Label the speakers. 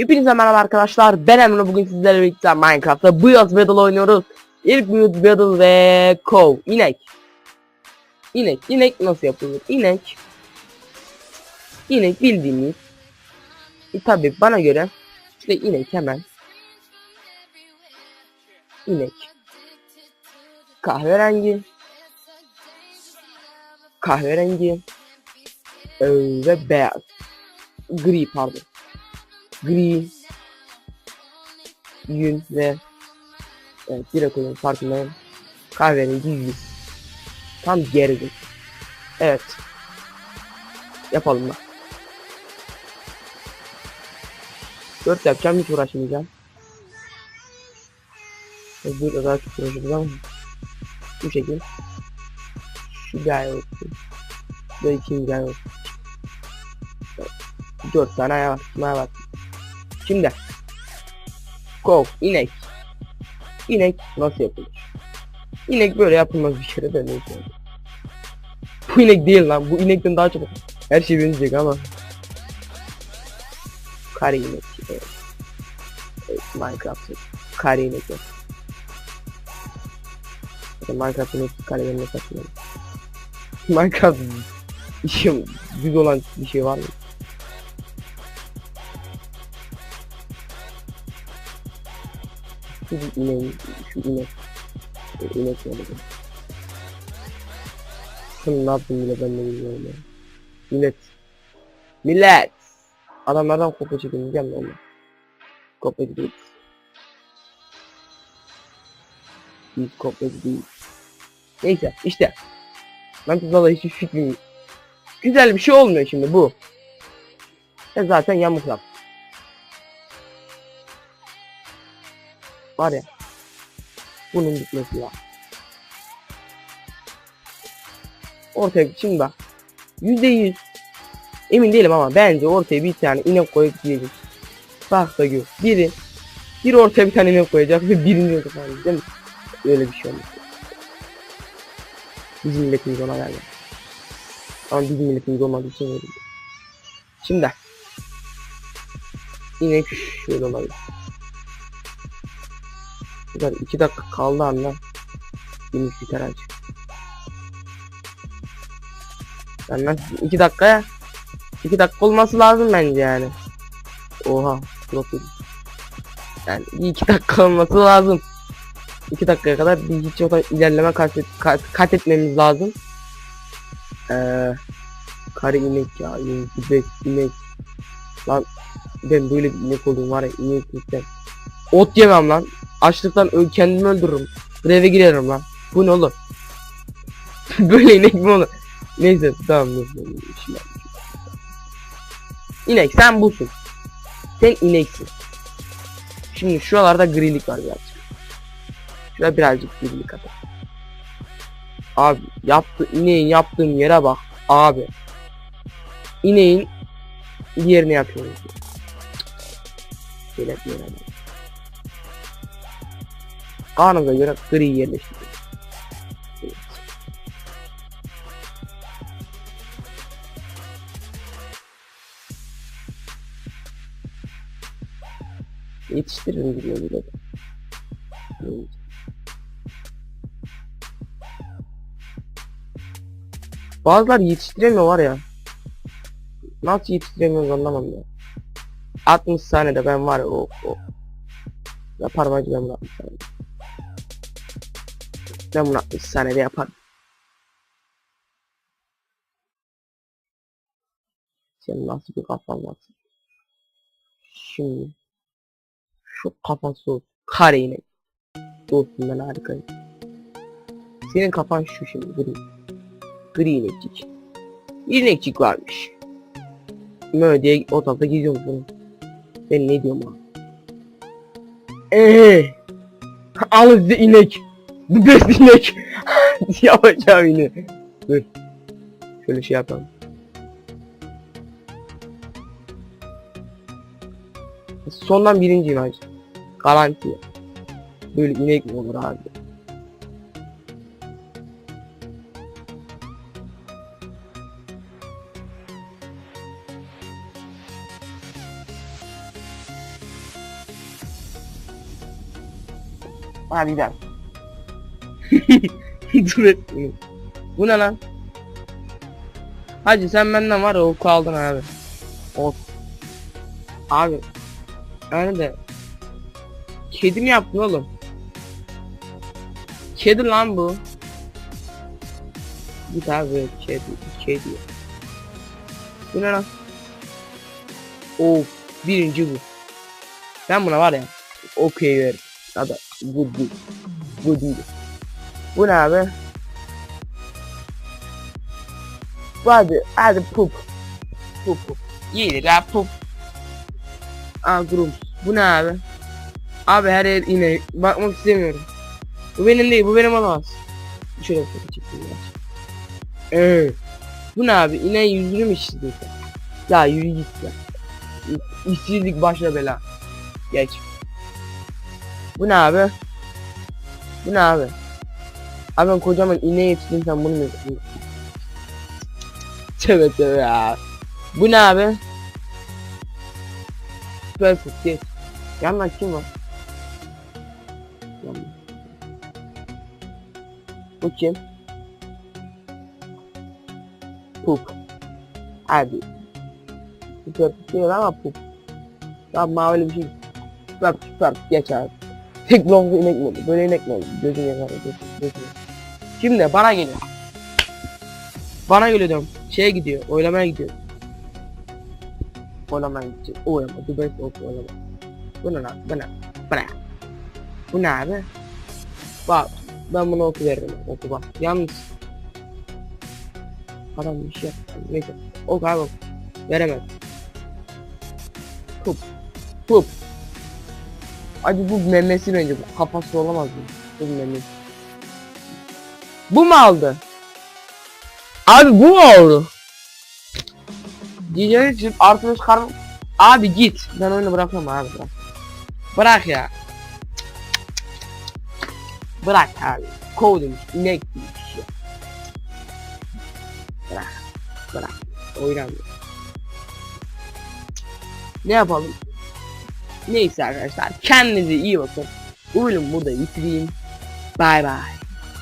Speaker 1: Hepinize merhaba arkadaşlar. Ben Emre. Bugün sizlerle birlikte Minecraft'ta Build Battle oynuyoruz. İlk Build Battle ve Kov. İnek. İnek. İnek nasıl yapılır? İnek. İnek bildiğimiz. E, tabi bana göre işte inek hemen. İnek. Kahverengi. Kahverengi. Ee, ve beyaz. Gri pardon gri yün ve evet, direkt oyun farkındayım. Kahverengi yüz. Tam geride. Evet. Yapalım bak. Dört yapacağım hiç uğraşmayacağım. Burada daha çok uğraşacağız ama bu şekil. Şu gayet olsun. Ve ikinci gayet olsun. Dört tane ayağı var. Ayağı var. Şimdi kov inek inek nasıl yapılır? İnek böyle yapılmaz bir şey de neyse. Bu inek değil lan bu inekten daha çok her şey benzeyecek ama kare inek evet. evet Minecraft kare inek Minecraft'ın hepsi karelerine saçmalı. Minecraft işim düz olan bir şey var mı? Şu bir ineğin, şu inek. Şu inek ne dedim. Şunu ne yaptım bile ben de bilmiyorum ya. Millet. Millet. Adamlardan kopya çekin gelme oğlum. Kopya değil. Biz kopya değil. Neyse işte. Ben valla hiç fikrim. Güzel bir şey olmuyor şimdi bu. E zaten yamuk yap. Var ya. Bunun bitmesi lazım. Ortaya şimdi bak. Yüzde yüz. Emin değilim ama bence ortaya bir tane inek koyup gidecek. Bak da gör. Biri. Bir ortaya bir tane inek koyacak ve birini yok efendim. Değil mi? Öyle bir şey olmuş. Bizim milletimiz ona verdi. Ama bizim milletimiz olmadığı için öyle. Şimdi. İnek şöyle olabilir. Güzel 2 dakika kaldı anne. Yeni biter aç. Benden 2 dakikaya 2 dakika olması lazım bence yani. Oha yedim. Yani 2 dakika olması lazım. 2 dakikaya kadar bir hiç yoktan ilerleme kat, et, kat, kat etmemiz lazım. Eee Karı inek ya inek inek inek Lan ben böyle bir inek olduğum var ya ineklikten Ot yemem lan Açlıktan kendimi öldürürüm. Greve girerim lan. Bu ne oğlum? Böyle inek mi olur? Neyse tamam Şimdi İnek sen busun. Sen ineksin. Şimdi şuralarda grilik var birazcık Şurada birazcık grilik atar Abi yaptı ineğin yaptığım yere bak abi. İneğin diğerini yapıyoruz. Şöyle bir yere bak. Kanımıza göre gri yerleştiriyoruz. Evet. Diyor bile. Evet. Bazılar yetiştiremiyor var ya. Nasıl yetiştiremiyoruz anlamam ya. 60 saniyede ben var ya o o. Yaparım hacı ben bunu 60 saniyede. Ben bunu 60 saniyede yaparım. Sen nasıl bir kafan var? Şimdi şu kafası olsun. Kare inek. Dostum ben harikayım. Senin kafan şu şimdi gri. Gri inekçik. Bir inekçik varmış. Böyle diye ortalıkta geziyormuş bunu. Ben ne diyorum abi? Eee. Al size inek. Bu bir bezinek. Yapacağım yine. Dur. Şöyle şey yapalım. Sondan birinciyim hacı. Garanti. Böyle inek mi olur abi? Hadi gidelim. Dur et bunu. Bu ne lan? Hacı sen benden var ya o kaldın abi. Of. Abi. Yani de. Kedi mi yaptın oğlum? Kedi lan bu. Git abi kedi. Kedi. Bu ne lan? Of. Birinci bu. Ben buna var ya. Okey veririm. Ya da good good. Good değil. Bu ne abi? Bu hadi, hadi pup. Pup pup. Yedik ha pup. Aa grums. Bu ne abi? Abi her yer iğne. Bakmak istemiyorum. Bu benim değil, bu benim olamaz. Şöyle bir çekeyim biraz. Ee, bu ne abi? İğne yüzünü mü sen? Ya yürü git ya. İşsizlik başla bela. Geç. Bu ne abi? Bu ne abi? Abi ben kocaman iğne yetiştim sen bunu mu yapıyorsun? Tövbe tövbe ya. Bu ne abi? Perfect geç. Yandan kim var? Yandan. Bu kim? Pup. Hadi. Perfect değil ama pup. Tamam mavi bir şey. Perfect perfect geç abi. Tek long inek mi oldu? Böyle inek mi oldu? Gözüm yakar. Gözüm, gözüm. Şimdi bana geliyor. Bana geliyor diyorum. Şeye gidiyor. Oylamaya gidiyor. Oylamaya gidecek. Oylama. Dubai soğuk oylama. Bu ne lan? Bu ne? Bu ne? Bu ne abi? Bak. Ben bunu oku veririm. Oku bak. Yalnız. Adam bir şey yaptı. Neyse. Oku abi oku. Veremez. Pup. Pup. Hadi bu memesi bence bu kafası olamaz mı? Bu memesi. Bu mu aldı? Abi bu mu oldu? Diyeceğim için beş kar... Abi git. Ben oyunu bırakmam abi bırak. Bırak ya. Bırak abi. Kov demiş. inek demiş ya. Bırak. Bırak. Oynamıyor. Ne yapalım? Neyse arkadaşlar kendinize iyi bakın. Oyunu burada bitireyim. Bye bye.